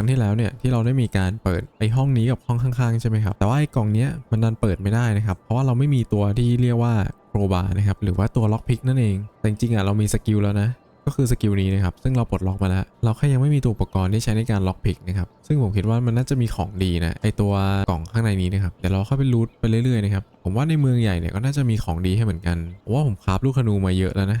รั้งที่แล้วเนี่ยที่เราได้มีการเปิดไอห้องนี้กับห้องข้างๆใช่ไหมครับแต่ว่าไอกล่องเนี้ยมันดันเปิดไม่ได้นะครับเพราะว่าเราไม่มีตัวที่เรียกว่าโครบาร์นะครับหรือว่าตัวล็อกพิกนั่นเอง แต่จริงๆอะเรามีสกิลแล้วนะก็คือสกิลนี้นะครับซึ่งเราปลดล็อกมาแล้ว เราแค่ยังไม่มีตัวอุปกรณ์ที่ใช้ในการล็อกพิกนะครับซึ่งผมคิดว่ามันน่าจะมีของดีนะไอตัวกล่องข้างในนี้นะครับเดี๋ยวเราเข้าไปรูทไปเรื่อยๆนะครับผมว่าในเมืองใหญ่เนี่ยก็น่าจะมีของดีให้เหมือนกันว่าผมคราฟลูกธนูมาเยอะแล้วนะ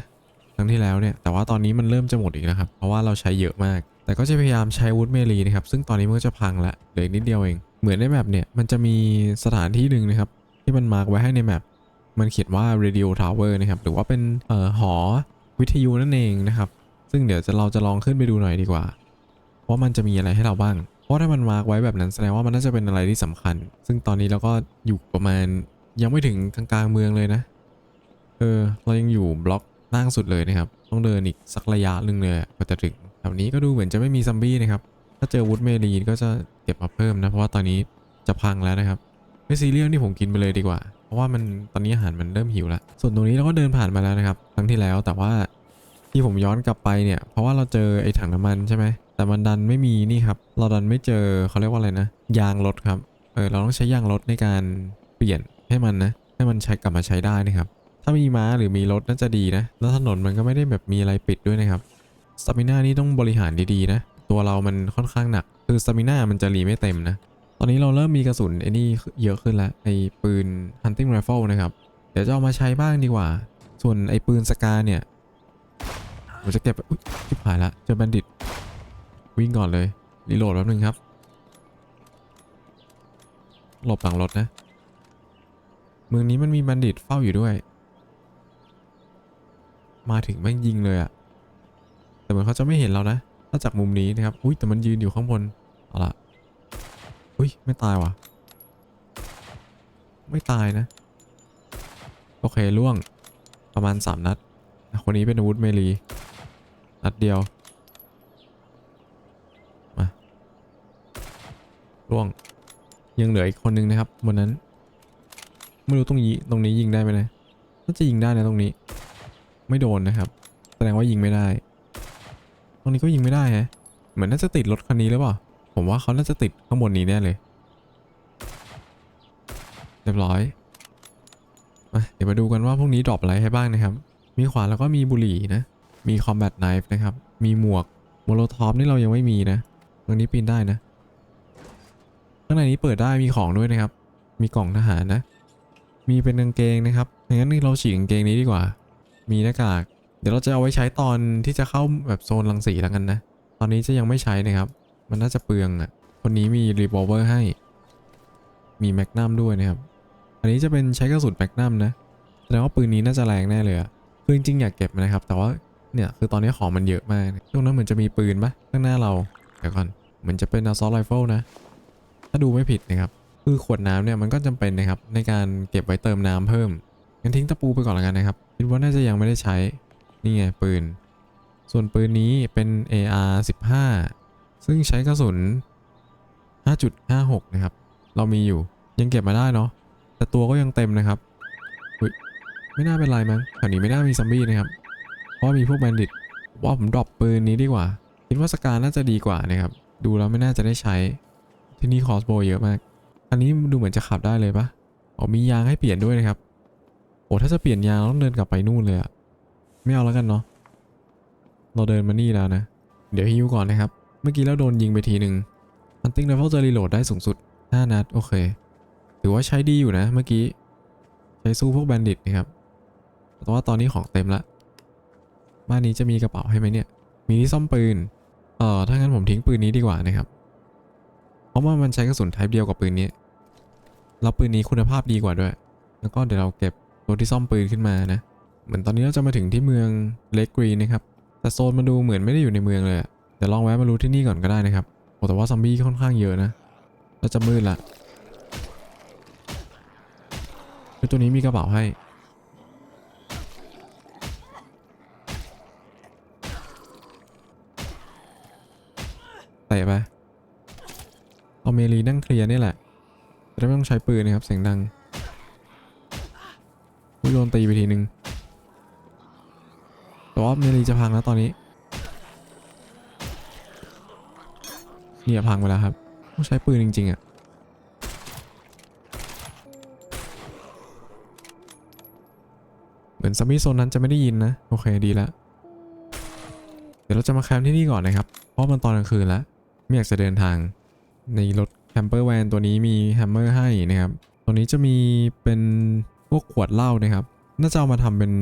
ครั้งที่แล้วเนี่ยแต่ว่าตอนนี้มันเริ่มจะหมดอีกแล้วครับเพราะว่าเราใช้เยอะมาก แต่ก็จะพยายามใช้วุธเมลีนะครับ ซึ่งตอนนี้มันก็จะพังละเหลืออกนิดเดียวเอง เหมือนในแมปเนี่ย มันจะมีสถานที่หนึ่งนะครับ ที่มันมาร์กไว้ให้ในแมป มันเขียนว่า radio tower นะครับ หรือว่าเป็นเอ่อหอวิทยุนั่นเองนะครับ ซึ่งเดี๋ยวจะเราจะลองขึ้นไปดูหน่อยดีกว่า ว่ามันจะมีอะไรให้เราบ้าง เพราะถ้ามันมาร์กไว้แบบนั้นแสดงว่ามันน่าจะเป็นอะไรที่สำคัญ ซึ่งตอนนี้เราก็อยู่ประมาณยังไม่ถึงกลางๆเมืองเลยนะ เออ เรายังอยู่บล็อกล่างสุดเลยนะครับ ต้องเดินอีกสักระยะหนึ่งเลยกว่าจะถึง แถวนี้ก็ดูเหมือนจะไม่มีซัมบี้นะครับ ถ้าเจอวุฒเมลีนก็จะเก็บมาเพิ่มนะ เพราะว่าตอนนี้จะพังแล้วนะครับ ไม่ซีเรียลนี่ผมกินไปเลยดีกว่า เพราะว่ามันตอนนี้อาหารมันเริ่มหิวแล้ว ส่วนตรงนี้เราก็เดินผ่านมาแล้วนะครับ ครั้งที่แล้วแต่ว่าที่ผมย้อนกลับไปเนี่ย เพราะว่าเราเจอไอ้ถังน้ำมันใช่ไหม แต่มันดันไม่มีนี่ครับ เราดันไม่เจอเขาเรียกว่าอะไรนะ ยางรถครับ เออ เราต้องใช้ยางรถในการเปลี่ยนให้มันนะ ให้มันใช้กลับมาใช้ได้นะครับ ถ้ามีม้าหรือมีรถน่าจะดีนะ แล้วถนนมันก็ไม่ได้แบบมีอะไรปิดด้วยนะครับ สตามิน่านี่ต้องบริหารดีๆนะ ตัวเรามันค่อนข้างหนัก คือสตามิน่ามันจะรีไม่เต็มนะ ตอนนี้เราเริ่มมีกระสุนไอ้นี่เยอะขึ้นแล้วไอ้ปืน hunting rifle นะครับ เดี๋ยวจะเอามาใช้บ้างดีกว่า ส่วนไอ้ปืนสกาเนี่ยผมจะเก็บอุ๊ยชิบหายละเจอบัณฑิต วิ่งก่อนเลย รีโหลดแป๊บนึงครับ หลบหลังรถนะ เมืองนี้มันมีบัณฑิตเฝ้าอยู่ด้วย มาถึงแม่งยิงเลยอะ แต่เหมือนเขาจะไม่เห็นเรานะ ถ้าจากมุมนี้นะครับ อุ้ยแต่มันยืนอยู่ข้างบน เอาละอุ้ยไม่ตายว่ะ ไม่ตายนะ โอเคล่วงประมาณ 3 นัด คนนี้เป็นอาวุธเมลี นัดเดียว มาล่วง ยังเหลืออีกคนนึงนะครับบนนั้น ไม่รู้ตรงนี้ตรงนี้ยิงได้ไหมนะน่าจะยิงได้นะตรงนี้ ไม่โดนนะครับ แสดงว่ายิงไม่ได้ ตรงนี้ก็ยิงไม่ได้ฮะเหมือนน่าจะติดรถคันนี้หรือเปล่า ผมว่าเขาน่าจะติดข้างบนนี้แน่เลย เรียบร้อยมาเดี๋ยวมาดูกันว่าพวกนี้ดรอปอะไรให้บ้างนะครับ มีขวานแล้วก็มีบุหรี่นะ มี combat knife นะครับ มีหมวกโมโลท็อปนี่เรายังไม่มีนะ ตรงนี้ปีนได้นะ ข้างในนี้เปิดได้มีของด้วยนะครับ มีกล่องทหารนะ มีเป็นกางเกงนะครับงั้นเราฉีกกางเกงนี้ดีกว่า มีหน้ากาก เดี๋ยวเราจะเอาไว้ใช้ตอนที่จะเข้าแบบโซนรังสีแล้วกันนะ ตอนนี้จะยังไม่ใช้นะครับ มันน่าจะเปลืองอะ คนนี้มีรี v อ l เวอร์ให้ มีแมกนัมด้วยนะครับ อันนี้จะเป็นใช้กระสุนแมกนัมนะแสดงว่าปืนนี้น่าจะแรงแน่เลยอะคือจริงๆอยากเก็บนะครับ แต่ว่าเนี่ยคือตอนนี้ของมันเยอะมากตรงนั้นเหมือนจะมีปืนปะข้างหน้าเรา เดี๋ยวก่อน เหมือนจะเป็น assault rifle นะ ถ้าดูไม่ผิดนะครับ คือขวดน้ำเนี่ยมันก็จำเป็นนะครับในการเก็บไว้เติมน้ำเพิ่ม งั้นทิ้งตะปูไปก่อนแล้วกันนะครับ คิดว่าน่าจะยังไม่ได้ใช้ นี่ไงปืน ส่วนปืนนี้เป็น AR 15 ซึ่งใช้กระสุน 5.56 นะครับ เรามีอยู่ยังเก็บมาได้เนาะแต่ตัวก็ยังเต็มนะครับอุยไม่น่าเป็นไรมั้งแถวนี้ไม่น่ามีซัมบี้นะครับ เพราะมีพวกแบนดิตว่าผมดรอปปืนนี้ดีกว่า คิดว่าสการน่าจะดีกว่านะครับ ดูแล้วไม่น่าจะได้ใช้ ที่นี่คอสโบเยอะมาก อันนี้ดูเหมือนจะขับได้เลยปะอ๋อมียางให้เปลี่ยนด้วยนะครับ โอ้ถ้าจะเปลี่ยนยางต้องเดินกลับไปนู่นเลยอะ ไม่เอาแล้วกันเนาะเราเดินมานี่แล้วนะ เดี๋ยวฮิวก่อนนะครับ เมื่อกี้เราโดนยิงไปทีหนึ่ง Hunting Rifle จะรีโหลดได้สูงสุด 5 นัด โอเค ถือว่าใช้ดีอยู่นะ เมื่อกี้ ใช้สู้พวกแบนดิตนะครับ แต่ว่าตอนนี้ของเต็มละ บ้านนี้จะมีกระเป๋าให้ไหมเนี่ย มีที่ซ่อมปืน เอ่อ ถ้างั้นผมทิ้งปืนนี้ดีกว่านะครับ เพราะว่ามันใช้กระสุนไทป์เดียวกับปืนนี้ แล้วปืนนี้คุณภาพดีกว่าด้วย แล้วก็เดี๋ยวเราเก็บตัวที่ซ่อมปืนขึ้นมานะ เหมือนตอนนี้เราจะมาถึงที่เมืองเลกกรีนนะครับ แต่โซนมาดูเหมือนไม่ได้อยู่ในเมืองเลยอะเดี๋ยวลองแวะมารู้ที่นี่ก่อนก็ได้นะครับโอ้แต่ว่าซอมบี้ค่อนข้างเยอะนะแล้วจะมืดละเฮ้ตัวนี้มีกระเป๋าให้ เตะไปเอาเมลีนั่งเคลียร์นี่แหละจะได้ไม่ต้องใช้ปืนนะครับเสียงดังอุ้ยโดนตีไปทีนึง แต่ว่าเมลีจะพังแล้วตอนนี้เนี่ยพังไปแล้วครับต้องใช้ปืนจริงๆอะ่ะเหมือนซัมมี่โซนนั้นจะไม่ได้ยินนะ โอเคดีล้วเดี๋ยวเราจะมาแคมป์ที่นี่ก่อนนะครับ เพราะมันตอนกลางคืนแล้วไม่อยากจะเดินทาง ในรถแคมเปอร์แวนตัวนี้มีแฮมเมอร์ให้นะครับ ตัวนี้จะมีเป็นพวกขวดเหล้านะครับ น่าจะเอามาทำเป็น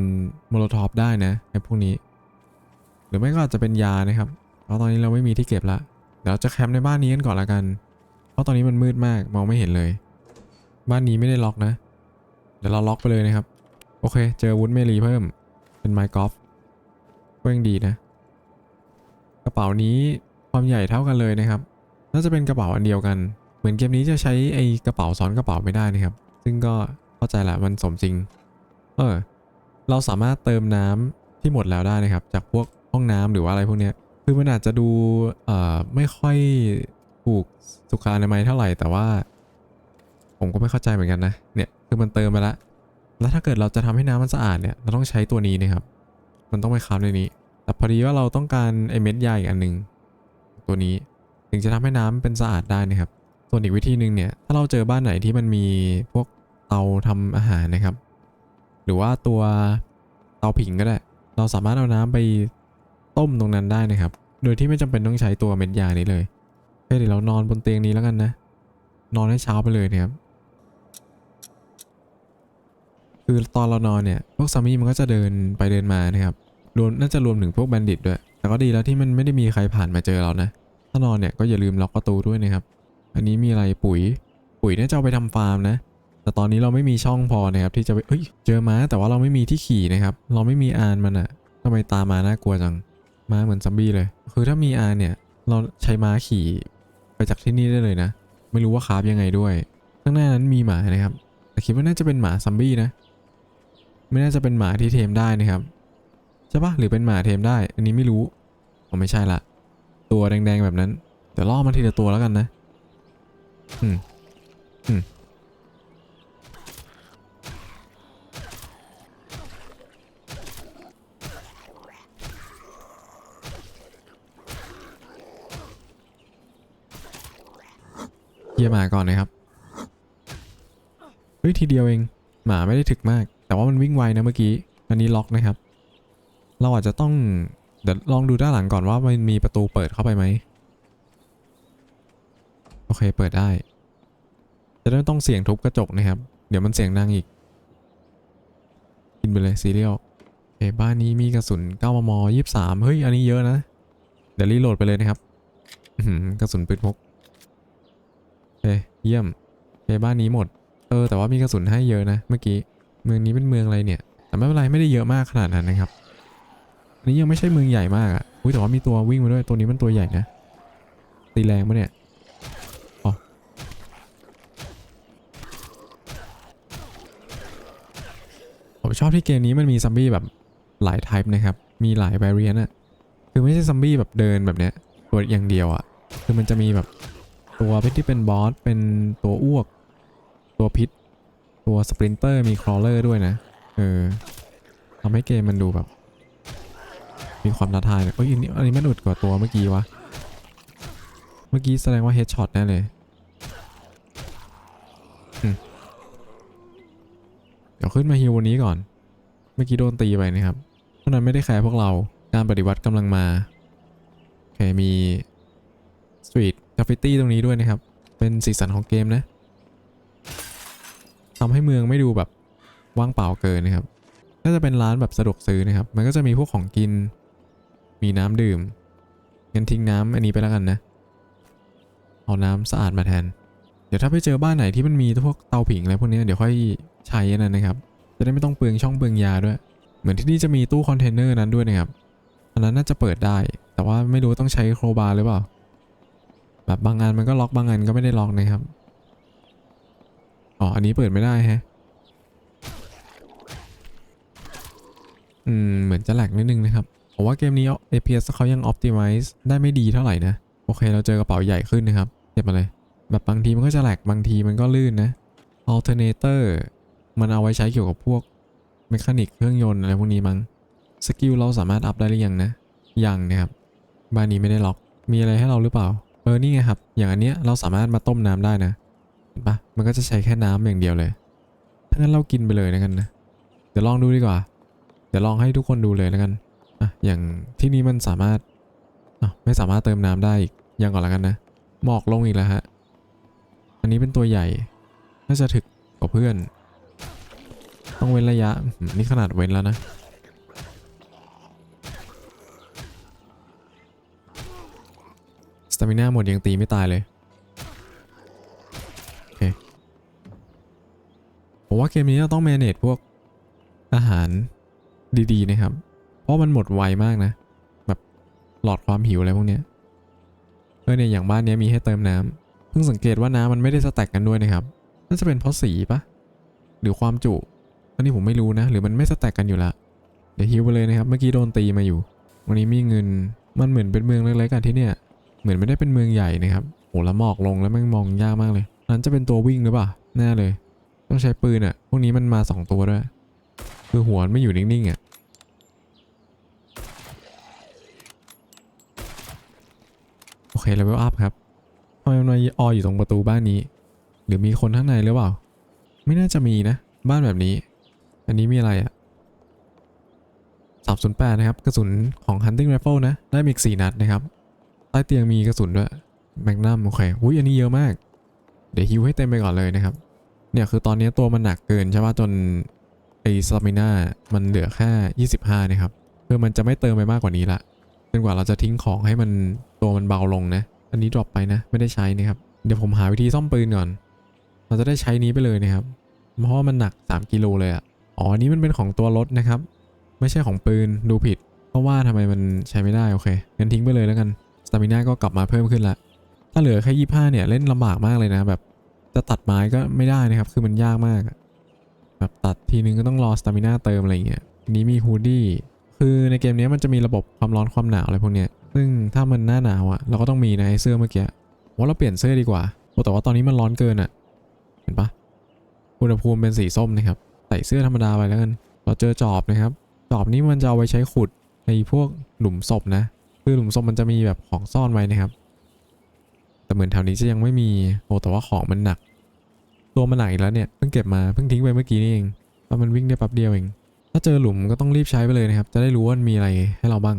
โมโลทอฟได้นะไอ้พวกนี้ หรือไม่ก็อาจจะเป็นยานะครับเพราะตอนนี้เราไม่มีที่เก็บละเดี๋ยวเราจะแคมป์ในบ้านนี้กันก่อนละกัน เพราะตอนนี้มันมืดมากมองไม่เห็นเลย บ้านนี้ไม่ได้ล็อกนะ เดี๋ยวเราล็อกไปเลยนะครับ โอเค เจอวุ้นเมลีเพิ่ม เป็นไมค์กอล์ฟก็ยังดีนะ กระเป๋านี้ความใหญ่เท่ากันเลยนะครับ น่าจะเป็นกระเป๋าอันเดียวกัน เหมือนเกมนี้จะใช้ไอ้กระเป๋าซ้อนกระเป๋าไม่ได้นะครับ ซึ่งก็เข้าใจแหละมันสมจริง เออเราสามารถเติมน้ำที่หมดแล้วได้นะครับ จากพวกห้องน้ำหรือว่าอะไรพวกเนี้ยคือมันอาจจะดูเอ่อไม่ค่อยถูกสุขอนามัยเท่าไหร่แต่ว่า ผมก็ไม่เข้าใจเหมือนกันนะเนี่ยคือมันเติมไปแล้วแล้วถ้าเกิดเราจะทำให้น้ำมันสะอาดเนี่ยเราต้องใช้ตัวนี้นะครับ มันต้องไปค้ำในนี้ แต่พอดีว่าเราต้องการไอเม็ดยาอีกอันหนึ่งตัวนี้ถึงจะทำให้น้ำเป็นสะอาดได้นะครับ ส่วนอีกวิธีหนึ่งเนี่ยถ้าเราเจอบ้านไหนที่มันมีพวกเตาทำอาหารนะครับ หรือว่าตัวเตาผิงก็ได้ เราสามารถเอาน้ำไปต้มตรงนั้นได้นะครับ โดยที่ไม่จำเป็นต้องใช้ตัวเม็ดยานี้เลยเดี๋ยวเรานอนบนเตียงนี้แล้วกันนะ นอนให้เช้าไปเลยนะครับ คือตอนเรานอนเนี่ย พวกซัมมี่มันก็จะเดินไปเดินมานะครับ รวมน่าจะรวมถึงพวกแบนดิตด้วย แต่ก็ดีแล้วที่มันไม่ได้มีใครผ่านมาเจอเรานะ ถ้านอนเนี่ยก็อย่าลืมล็อกประตูด้วยนะครับ อันนี้มีอะไรปุ๋ย ปุ๋ยเนี่ยจะเอาไปทำฟาร์มนะ แต่ตอนนี้เราไม่มีช่องพอนะครับที่จะไปเอ้ยเจอม้าแต่ว่าเราไม่มีที่ขี่นะครับ เราไม่มีอานมันอะทำไมตามมาน่ากลัวจังม้าเหมือนซัมบี้เลย คือถ้ามีอานเนี่ยเราใช้ม้าขี่ไปจากที่นี่ได้เลยนะ ไม่รู้ว่าคาฟยังไงด้วย ข้างหน้านั้นมีหมานะครับ แต่คิดว่าน่าจะเป็นหมาซัมบี้นะ ไม่น่าจะเป็นหมาที่เทมได้นะครับใช่ปะหรือเป็นหมาเทมได้ อันนี้ไม่รู้ผมไม่ใช่ละตัวแดงๆแบบนั้นเดี๋ยวล่อมาทีละตัวแล้วกันนะอืมอืม หมาก่อนนะครับเฮ้ยทีเดียวเอง หมาไม่ได้ถึกมาก แต่ว่ามันวิ่งไวนะเมื่อกี้ อันนี้ล็อกนะครับ เราอาจจะต้องเดี๋ยวลองดูด้านหลังก่อนว่ามันมีประตูเปิดเข้าไปไหมโอเคเปิดได้ จะได้ไม่ต้องเสียงทุบกระจกนะครับ เดี๋ยวมันเสียงดังอีก กินไปเลยซีเรียลโอเคบ้านนี้มีกระสุน 9 มม 23 เฮ้ย อันนี้เยอะนะ เดี๋ยวรีโหลดไปเลยนะครับกระสุนปืนพก เยี่ยมโอเคบ้านนี้หมด เออ แต่ว่ามีกระสุนให้เยอะนะเมื่อกี้ เมืองนี้เป็นเมืองอะไรเนี่ย แต่ไม่เป็นไรไม่ได้เยอะมากขนาดนั้นนะครับ อันนี้ยังไม่ใช่เมืองใหญ่มากอะ อุ้ยแต่ว่ามีตัววิ่งมาด้วย ตัวนี้มันตัวใหญ่นะ ตีแรงปะเนี่ยอ๋อผมชอบที่เกมนี้มันมีซัมบี้แบบหลายไทป์นะครับ มีหลาย v a r i a n t อะคือไม่ใช่ซัมบี้แบบเดินแบบเนี้ยตัวอย่างเดียวอะคือมันจะมีแบบ ตัวที่เป็นบอสเป็นตัวอ้วก ตัวพิษ ตัวสปรินเตอร์มีครอลเลอร์ด้วยนะ เออทำให้เกมมันดูแบบ มีความท้าทายเลยเอ้ยอันนี้อันนี้มันอุดกว่าตัวเมื่อกี้วะ เมื่อกี้แสดงว่าเฮดช็อตแน่เลยเดี๋ยวขึ้นมาฮิววันนี้ก่อน เมื่อกี้โดนตีไปนะครับ เพราะนั้นไม่ได้แคร์พวกเรา การปฏิวัติกำลังมา โอเค มีสตรีท กราฟฟิตี้ตรงนี้ด้วยนะครับ เป็นสีสันของเกมนะทำให้เมืองไม่ดูแบบว่างเปล่าเกินนะครับน่าจะเป็นร้านแบบสะดวกซื้อนะครับ มันก็จะมีพวกของกิน มีน้ำดื่ม งั้นทิ้งน้ำอันนี้ไปแล้วกันนะ เอาน้ำสะอาดมาแทน เดี๋ยวถ้าไปเจอบ้านไหนที่มันมีพวกเตาผิงอะไรพวกนี้เดี๋ยวค่อยใช้นนั้นนะครับ จะได้ไม่ต้องเปลืองช่องเปลืองยาด้วย เหมือนที่นี่จะมีตู้คอนเทนเนอร์นั้นด้วยนะครับ อันนั้นน่าจะเปิดได้ แต่ว่าไม่รู้ต้องใช้โครบาร์หรือเปล่า แบบบางงานมันก็ล็อกบางงานก็ไม่ได้ล็อกนะครับ อ๋อ อันนี้เปิดไม่ได้แฮะ อืม เหมือนจะแหลกนิดนึงนะครับผมว่าเกมนี้ APS เขายัง Optimize ได้ไม่ดีเท่าไหร่นะ โอเค เราเจอกระเป๋าใหญ่ขึ้นนะครับเก็บมาเลย แบบบางทีมันก็จะแหลกบางทีมันก็ลื่นนะ Alternator มันเอาไว้ใช้เกี่ยวกับพวกเมคานิกเครื่องยนต์อะไรพวกนี้มั้ง สกิลเราสามารถอัพได้หรือยังนะ ยังนะครับ บ้านนี้ไม่ได้ล็อก มีอะไรให้เราหรือเปล่า เอนี่ไงครับ อย่างอันเนี้ยเราสามารถมาต้มน้ำได้นะเห็นปะมันก็จะใช้แค่น้ำอย่างเดียวเลยถ้างั้นเรากินไปเลยนะกันนะเดี๋ยวลองดูดีกว่า เดี๋ยวลองให้ทุกคนดูเลยแล้วกันอะอย่างที่นี้มันสามารถอะไม่สามารถเติมน้ำได้อีกยังก่อนแล้วกันนะหมอกลงอีกแล้วฮะอันนี้เป็นตัวใหญ่น่าจะถึกกว่าเพื่อน ต้องเว้นระยะนี่ขนาดเว้นแล้วนะ ตามิน่าหมดยังตีไม่ตายเลย โอเค ผมว่าเกมนี้เราต้อง manage พวกอาหารดีๆนะครับ เพราะมันหมดไวมากนะ แบบหลอดความหิวอะไรพวกเนี้ยเออเนี่ยอย่างบ้านเนี้ยมีให้เติมน้ำเพิ่งสังเกตว่าน้ำมันไม่ได้สแต็กกันด้วยนะครับ น่าจะเป็นเพราะสีปะหรือความจุอันนี้ผมไม่รู้นะ หรือมันไม่สแต็กกันอยู่ละเดี๋ยวฮิวไปเลยนะครับ เมื่อกี้โดนตีมาอยู่ วันนี้มีเงินมันเหมือนเป็นเมืองเล็กๆกันที่เนี่ย เหมือนไม่ได้เป็นเมืองใหญ่นะครับโหแล้วหมอกลงแล้วแม่งมองยากมากเลย นั้นจะเป็นตัววิ่งหรือเปล่าแน่เลย ต้องใช้ปืนอะ่ะ พวกนี้มันมาสองตัวด้วย คือหัวไม่อยู่นิ่งๆอะ่ะโอเคเลเวลอัพครับทำไมมันอออยู่ตรงประตูบ้านนี้ หรือมีคนข้างในหรือเปล่า ไม่น่าจะมีนะ บ้านแบบนี้ อันนี้มีอะไรอะ่ะ308 นะครับ กระสุนของ Hunting Rifle นะ ได้มีอีก 4 นัดนะครับ ใต้เตียงมีกระสุนด้วยแมกนัมโอเคอุ้ยอันนี้เยอะมาก เดี๋ยวฮิวให้เต็มไปก่อนเลยนะครับ เนี่ยคือตอนนี้ตัวมันหนักเกินใช่ป่ะจนไอ้สตามิน่ามันเหลือแค่25 นะครับคือมันจะไม่เติมไปมากกว่านี้ละจนกว่าเราจะทิ้งของให้มันตัวมันเบาลงนะ อันนี้ดรอปไปนะ ไม่ได้ใช้นะครับ เดี๋ยวผมหาวิธีซ่อมปืนก่อน เราจะได้ใช้นี้ไปเลยนะครับ เพราะมันหนัก 3กิโลเลยอะอ๋ออันนี้มันเป็นของตัวรถนะครับ ไม่ใช่ของปืนดูผิด เพราะว่าทำไมมันใช้ไม่ได้โอเคงั้นทิ้งไปเลยแล้วกัน สตามิน่าก็กลับมาเพิ่มขึ้นละ ถ้าเหลือแค่ยี่ห้าเนี่ยเล่นลำบากมากเลยนะ แบบจะตัดไม้ก็ไม่ได้นะครับ คือมันยากมาก แบบตัดทีนึงก็ต้องรอสตามิน่าเติมอะไรเงี้ยนี้มีฮูดี้คือในเกมนี้มันจะมีระบบความร้อนความหนาวอะไรพวกเนี้ย ซึ่งถ้ามันหน้าหนาวอะเราก็ต้องมีนะไอเสื้อเมื่อกี้ว่าเราเปลี่ยนเสื้อดีกว่าแต่ว่าตอนนี้มันร้อนเกินอะเห็นปะอุณหภูมิเป็นสีส้มนะครับ ใส่เสื้อธรรมดาไปแล้วกัน เราเจอจอบนะครับ จอบนี้มันจะเอาไว้ใช้ขุดในพวกหลุมศพนะ คือหลุมศพมันจะมีแบบของซ่อนไว้นะครับ แต่เหมือนแถวนี้จะยังไม่มีโอ้แต่ว่าของมันหนัก ตัวมันหนักอีกแล้วเนี่ยเพิ่งเก็บมาเพิ่งทิ้งไปเมื่อกี้นี่เองแล้วมันวิ่งได้แป๊บเดียวเอง ถ้าเจอหลุมก็ต้องรีบใช้ไปเลยนะครับ จะได้รู้ว่ามันมีอะไรให้เราบ้าง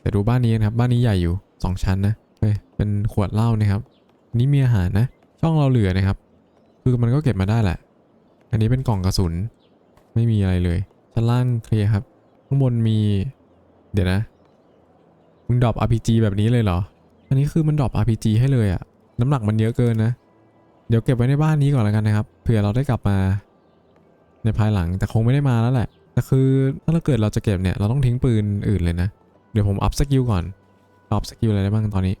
แต่ดูบ้านนี้นะครับบ้านนี้ใหญ่อยู่ 2 ชั้นนะเฮ้ยเป็นขวดเหล้านะครับนี่มีอาหารนะ ช่องเราเหลือนะครับ คือมันก็เก็บมาได้แหละ อันนี้เป็นกล่องกระสุน ไม่มีอะไรเลย ชั้นล่างเคลียร์ครับ ข้างบนมี เดี๋ยวนะ มึงดรอป RPG แบบนี้เลยเหรอ อันนี้คือมันดรอป RPG ให้เลยอะน้ำหนักมันเยอะเกินนะ เดี๋ยวเก็บไว้ในบ้านนี้ก่อนแล้วกันนะครับ เผื่อเราได้กลับมา ในภายหลัง แต่คงไม่ได้มาแล้วแหละ แต่คือถ้าเราเกิดเราจะเก็บเนี่ย เราต้องทิ้งปืนอื่นเลยนะ เดี๋ยวผมอัพสกิลก่อน อัพสกิลอะไรได้บ้างตอนนี้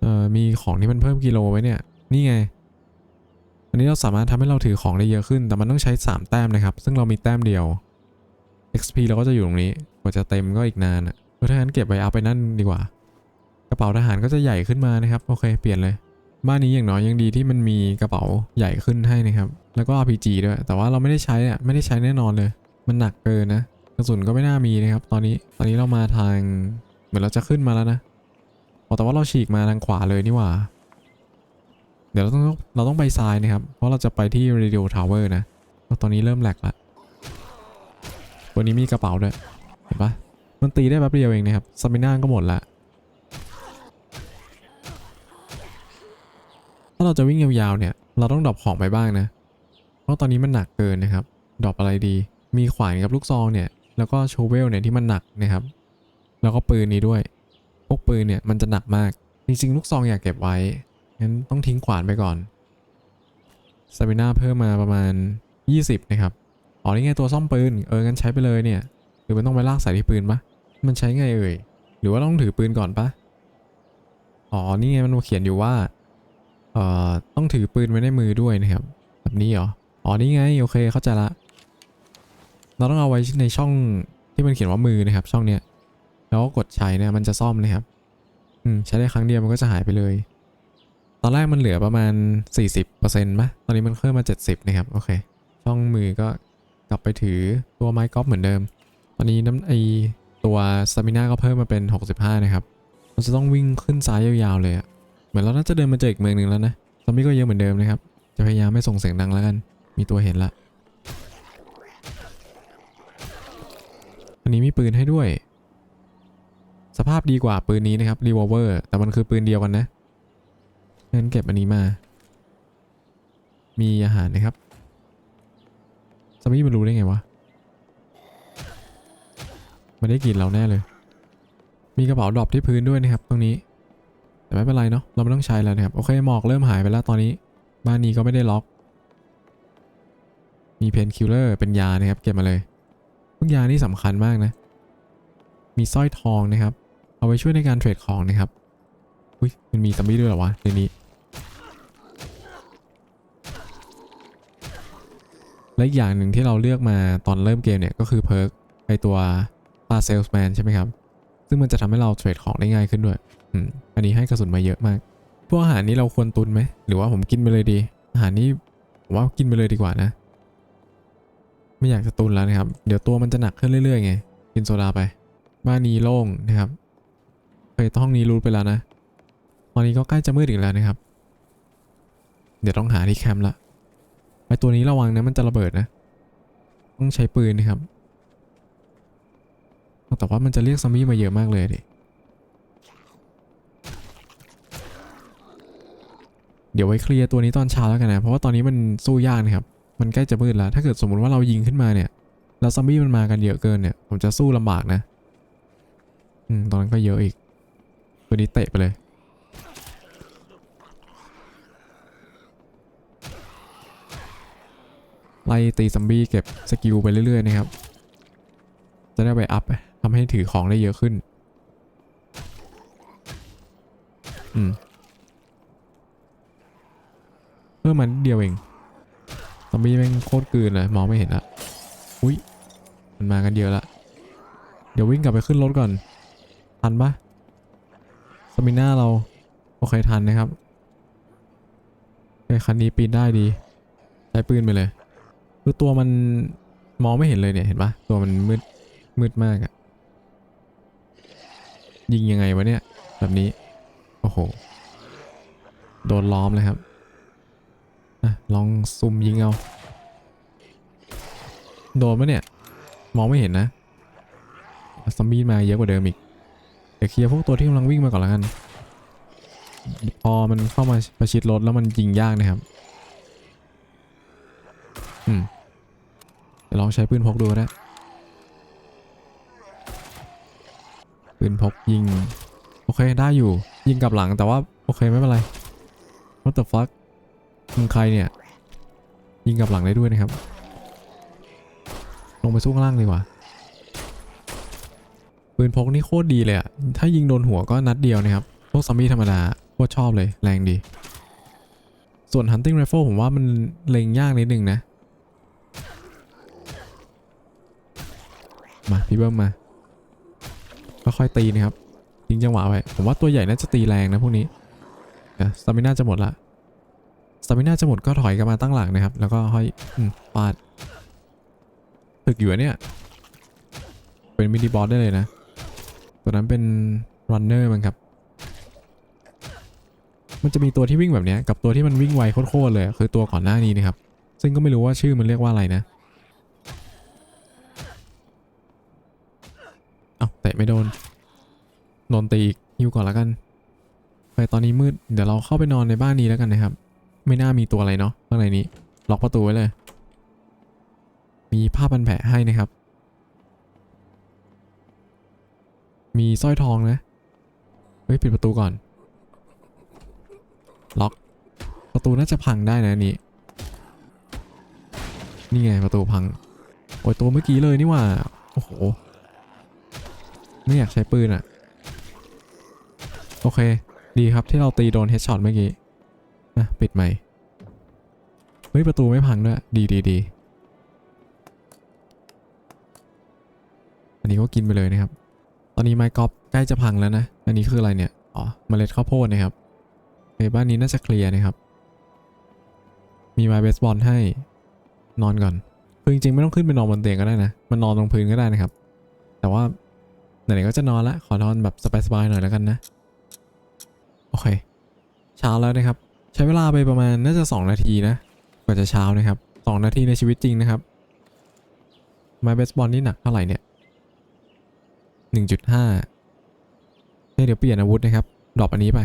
เอ่อ มีของที่มันเพิ่มกิโลไว้เนี่ย นี่ไง อันนี้เราสามารถทำให้เราถือของได้เยอะขึ้น แต่มันต้องใช้ 3 แต้มนะครับ ซึ่งเรามีแต้มเดียว XP เราก็จะอยู่ตรงนี้ กว่าจะเต็มก็อีกนานอะเพราะถ้างั้นเก็บไปเอาไปนั่นดีกว่า กระเป๋าทหารก็จะใหญ่ขึ้นมานะครับ โอเคเปลี่ยนเลย บ้านนี้อย่างน้อยยังดีที่มันมีกระเป๋าใหญ่ขึ้นให้นะครับ แล้วก็ RPG ด้วย แต่ว่าเราไม่ได้ใช้อะไม่ได้ใช้แน่นอนเลย มันหนักเกินนะกระสุนก็ไม่น่ามีนะครับ ตอนนี้ตอนนี้เรามาทางเหมือนเราจะขึ้นมาแล้วนะแต่ว่าเราฉีกมาทางขวาเลยนี่หว่า เดี๋ยวเราต้องเราต้องไปซ้ายนะครับ เพราะเราจะไปที่ Radio Tower นะแล้วตอนนี้เริ่มแหลกละ วันนี้มีกระเป๋าด้วย ห็นปะมันตีได้แป๊บเดียวเองนะครับสมิน่าก็หมดละถ้าเราจะวิ่งยาวๆเนี่ย เราต้องดรอปของไปบ้างนะ เพราะตอนนี้มันหนักเกินนะครับดรอปอะไรดี มีขวานกับลูกซองเนี่ย แล้วก็โชเวลเนี่ยที่มันหนักนะครับ แล้วก็ปืนนี้ด้วย พวกปืนเนี่ยมันจะหนักมาก จริงๆ ลูกซองอยากเก็บไว้ งั้นต้องทิ้งขวานไปก่อนสมิน่าเพิ่มมาประมาณ 20 นะครับ อ๋อนี่ไงตัวซ่อมปืน เอองั้นใช้ไปเลยเนี่ย หรือมันต้องไปลากใส่ที่ปืนปะมันใช้ไงเอ่ย หรือว่าต้องถือปืนก่อนปะอ๋อ นี่ไงมันเขียนอยู่ว่า เอ่อ ต้องถือปืนไว้ในมือด้วยนะครับ แบบนี้เหรอ อ๋อ นี่ไง โอเค เข้าใจละ เราต้องเอาไว้ในช่องที่มันเขียนว่ามือนะครับ ช่องเนี้ย แล้วก็กดใช้เนี่ยมันจะซ่อมนะครับ อืม ใช้ได้ครั้งเดียวมันก็จะหายไปเลย ตอนแรกมันเหลือประมาณ 40%ป่ะ ตอนนี้มันเพิ่มมา 70 นะครับ โอเค ช่องมือก็กลับไปถือตัวไม้กอล์ฟเหมือนเดิม ตอนนี้น้ำไอตัวสตามิน่าก็เพิ่มมาเป็น 65 นะครับเราจะต้องวิ่งขึ้นซ้ายยาวๆเลยอะเหมือนเราน่าจะเดินมาเจออีกเมืองหนึ่งแล้วนะซอมบี้ก็เยอะเหมือนเดิมนะครับ จะพยายามไม่ส่งเสียงดังแล้วกัน มีตัวเห็นละ อันนี้มีปืนให้ด้วย สภาพดีกว่าปืนนี้นะครับรีวอลเวอร์ แต่มันคือปืนเดียวกันนะงั้นเก็บอันนี้มา มีอาหารนะครับซอมบี้มันรู้ได้ไงวะ ไมันได้กินเราแน่เลย มีกระเป๋าดรอปที่พื้นด้วยนะครับ ตรงนี้ แต่ไม่เป็นไรเนาะเราไม่ต้องใช้แล้วนะครับโอเคหมอกเริ่มหายไปแล้วตอนนี้ บ้านนี้ก็ไม่ได้ล็อก มีเพนคิลเลอร์เป็นยานะครับ เก็บมาเลยพวกยานี่สำคัญมากนะ มีสร้อยทองนะครับ เอาไว้ช่วยในการเทรดของนะครับอุ้ยมันมีซัมบี้ด้วยเหรอวะในนี้และอย่างหนึ่งที่เราเลือกมาตอนเริ่มเกมเนี่ยก็คือเพิร์กไอตัวาเซลส์แมนใช่ไหมครับ ซึ่งมันจะทำให้เราเทรดของได้ง่ายขึ้นด้วย อืม อันนี้ให้กระสุนมาเยอะมาก พวกอาหารนี้เราควรตุนไหม หรือว่าผมกินไปเลยดี อาหารนี้ผมว่ากินไปเลยดีกว่านะ ไม่อยากจะตุนแล้วนะครับ เดี๋ยวตัวมันจะหนักขึ้นเรื่อยๆไง กินโซดาไป บ้านนี้โล่งนะครับเคยห้องนี้รูทไปแล้วนะ ตอนนี้ก็ใกล้จะมืดอีกแล้วนะครับ เดี๋ยวต้องหาที่แคมป์ละ ไอตัวนี้ระวังนะมันจะระเบิดนะ ต้องใช้ปืนนะครับ แต่ว่ามันจะเรียกซอมบี้มาเยอะมากเลยดิ เดี๋ยวไว้เคลียร์ตัวนี้ตอนเช้าแล้วกันนะ เพราะว่าตอนนี้มันสู้ยากนะครับ มันใกล้จะมืดแล้ว ถ้าเกิดสมมุติว่าเรายิงขึ้นมาเนี่ย แล้วซอมบี้มันมากันเยอะเกินเนี่ย ผมจะสู้ลำบากนะ อืม ตอนนั้นก็เยอะอีก ตัวนี้เตะไปเลยไล่ตีซอมบี้เก็บสกิลไปเรื่อยๆนะครับ จะได้ไปอัพ ทำให้ถือของได้เยอะขึ้น อืมเพิ่มมันเดียวเองซอมบี้แม่งโคตรกลืนเลยมองไม่เห็นละอุ้ยมันมากันเยอะละ เดี๋ยววิ่งกลับไปขึ้นรถก่อน ทันปะสมิน่าเราโอเคทันนะครับไอ้คันนี้ปีนได้ดี ใช้ปืนไปเลย คือตัวมันมองไม่เห็นเลยเนี่ยเห็นปะตัวมันมืดมืดมากอะ ยิงยังไงวะเนี่ย แบบนี้ โอ้โห โดนล้อมเลยครับอะลองซุ่มยิงเอา โดนปะเนี่ย มองไม่เห็นนะซอมบี้มาเยอะกว่าเดิมอีก เดี๋ยวเคลียร์พวกตัวที่กำลังวิ่งมาก่อนละกัน พอมันเข้ามาประชิดรถแล้วมันยิงยากนะครับ อืมลองใช้ปืนพกดูก็ได้ ปืนพกยิง โอเคได้อยู่ยิงกลับหลังแต่ว่า โอเคไม่เป็นไร What the fuck มึงใครเนี่ย ยิงกลับหลังได้ด้วยนะครับ ลงไปสู้ข้างล่างดีกว่า ปืนพกนี่โคตรดีเลยอะถ้ายิงโดนหัวก็นัดเดียวนะครับพวกซอมบี้ธรรมดาโคตรชอบเลยแรงดี ส่วน hunting rifle ผมว่ามันเล็งยากนิดนึงนะ มา พี่เบิ้มมา ค่อยตีนะครับทิ้งจังหวะไว้ผมว่าตัวใหญ่น่าจะตีแรงนะพวกนี้เดี๋ยวสตามิน่าจะหมดละสตามิน่าจะหมดก็ถอยกลับมาตั้งหลังนะครับ แล้วก็ค่อยอปาดถึกอยู่เนี่ยเป็นมินิบอสได้เลยนะ ตัวนั้นเป็นรันเนอร์มั้งครับ มันจะมีตัวที่วิ่งแบบเนี้ยกับตัวที่มันวิ่งไวโคตรเลย คือตัวก่อนหน้านี้นะครับ ซึ่งก็ไม่รู้ว่าชื่อมันเรียกว่าอะไรนะ เตะไม่โดนโดนตีอีกฮิวก่อนแล้วกัน ไปตอนนี้มืด เดี๋ยวเราเข้าไปนอนในบ้านนี้แล้วกันนะครับ ไม่น่ามีตัวอะไรเนาะข้างในนี้ ล็อกประตูไว้เลย มีผ้าพันแผลให้นะครับ มีสร้อยทองนะ เฮ้ยปิดประตูก่อน ล็อก ประตูน่าจะพังได้นะอันนี้นี่ไงประตูพัง โอ้ยตัวเมื่อกี้เลยนี่ว่า โอ้โห ไม่อยากใช้ปืนอะโอเค ดีครับที่เราตีโดนเฮดช็อตเมื่อกี้นะปิดใหม่ เฮ้ย ประตูไม่พังด้วย ดีดีดีอันนี้ก็กินไปเลยนะครับ ตอนนี้ไม้กอล์ฟใกล้จะพังแล้วนะ อันนี้คืออะไรเนี่ย อ๋อเมล็ดข้าวโพดนะครับในบ้านนี้น่าจะเคลียร์นะครับ มีไม้เบสบอลให้นอนก่อนคือจริงๆไม่ต้องขึ้นไปนอนบนเตียงก็ได้นะ มันนอนตรงพื้นก็ได้นะครับ แต่ว่า ไหนๆก็จะนอนละขอนอนแบบสบายๆหน่อยแล้วกันนะ โอเค เช้าแล้วนะครับ ใช้เวลาไปประมาณน่าจะ 2 นาทีนะกว่าจะเช้านะครับ 2 นาทีในชีวิตจริงนะครับไม้เบสบอลนี่หนักเท่าไหร่เนี่ย 1.5เฮ้ยเดี๋ยวเปลี่ยนอาวุธนะครับดรอปอันนี้ไป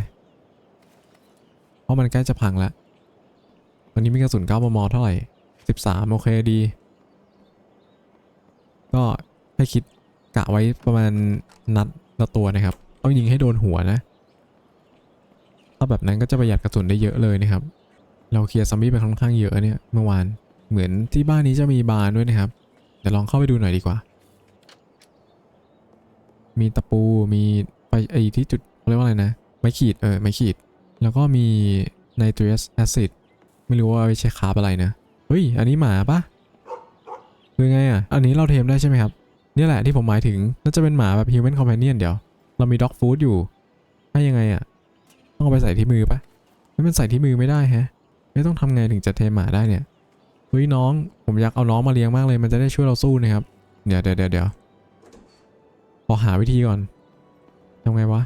เพราะมันใกล้จะพังแล้ววันนี้มีกระสุน 9 มม เท่าไหร่ 13 โอเคดี ก็ให้คิดะไว้ประมาณนัดละตัวนะครับ ต้องยิงให้โดนหัวนะ ถ้าแบบนั้นก็จะประหยัดกระสุนได้เยอะเลยนะครับ เราเคลียร์ซอมบี้ไปค่อนข้างเยอะเนี่ยเมื่อวาน เหมือนที่บ้านนี้จะมีบาร์ด้วยนะครับ เดี๋ยวลองเข้าไปดูหน่อยดีกว่า มีตะปู มีไฟไอที่จุดเขาเรียกว่าอะไรนะ ไม้ขีด เออ ไม้ขีด แล้วก็มีไนตรสแอซิด ไม่รู้ว่าไปใช้คาบอะไรนะ เฮ้ย อันนี้หมาปะคือไงอะ อันนี้เราเทมได้ใช่ไหมครับ นี่แหละที่ผมหมายถึงน่าจะเป็นหมาแบบ human companion เดี๋ยว เรามี dog food อยู่ให้ยังไงอะ ต้องเอาไปใส่ที่มือปะไม่มันใส่ที่มือไม่ได้แฮะ ไม่ต้องทำไงถึงจะเทมหมาได้เนี่ยเฮ้ยน้อง ผมอยากเอาน้องมาเลี้ยงมากเลย มันจะได้ช่วยเราสู้นะครับเดี๋ยวเดี๋ยวเดี๋ยวเดี๋ยวขอหาวิธีก่อนทำไงวะ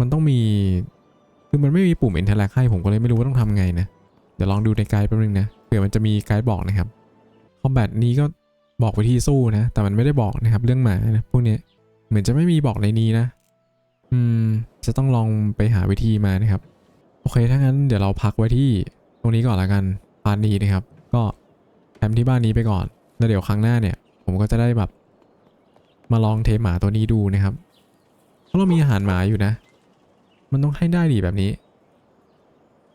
มันต้องมี คือมันไม่มีปุ่ม interact ให้ผมก็เลยไม่รู้ว่าต้องทำไงนะ เดี๋ยวลองดูในไกด์แป๊บนึงนะ เผื่อมันจะมีไกด์บอกนะครับ คอมแบทนี้ก็ บอกวิธีสู้นะ แต่มันไม่ได้บอกนะครับ เรื่องหมานะพวกเนี้ยเหมือนจะไม่มีบอกในนี้นะ อืม จะต้องลองไปหาวิธีมานะครับ โอเคถ้างั้นเดี๋ยวเราพักไว้ที่ตรงนี้ก่อนละกันพาร์ทนี้นะครับ ก็แคมป์ที่บ้านนี้ไปก่อนแล้วเดี๋ยวครั้งหน้าเนี่ย ผมก็จะได้แบบมาลองเทหมาตัวนี้ดูนะครับเพราะเรามีอาหารหมาอยู่นะ มันต้องให้ได้ดีแบบนี้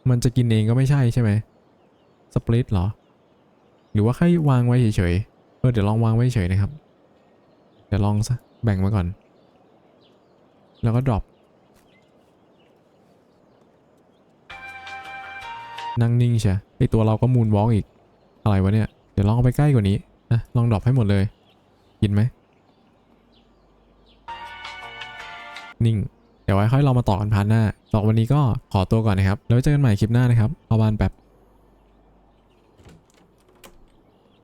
มันจะกินเองก็ไม่ใช่ใช่ไหมสปลิตเหรอ หรือว่าแค่วางไว้เฉยๆ เออเดี๋ยวลองวางไว้เฉยนะครับ เดี๋ยวลองซะแบ่งมาก่อน แล้วก็ดรอปนั่งนิ่งใช่ไอตัวเราก็มูนวอล์กอีก อะไรวะเนี่ย เดี๋ยวลองเอาไปใกล้กว่านี้นะลองดรอปให้หมดเลยกินไหม นิ่ง เดี๋ยวไว้ค่อยเรามาต่อกันพาร์ทหน้าสำหรับวันนี้ก็ขอตัวก่อนนะครับ แล้วเจอกันใหม่คลิปหน้านะครับเอาบานแบบ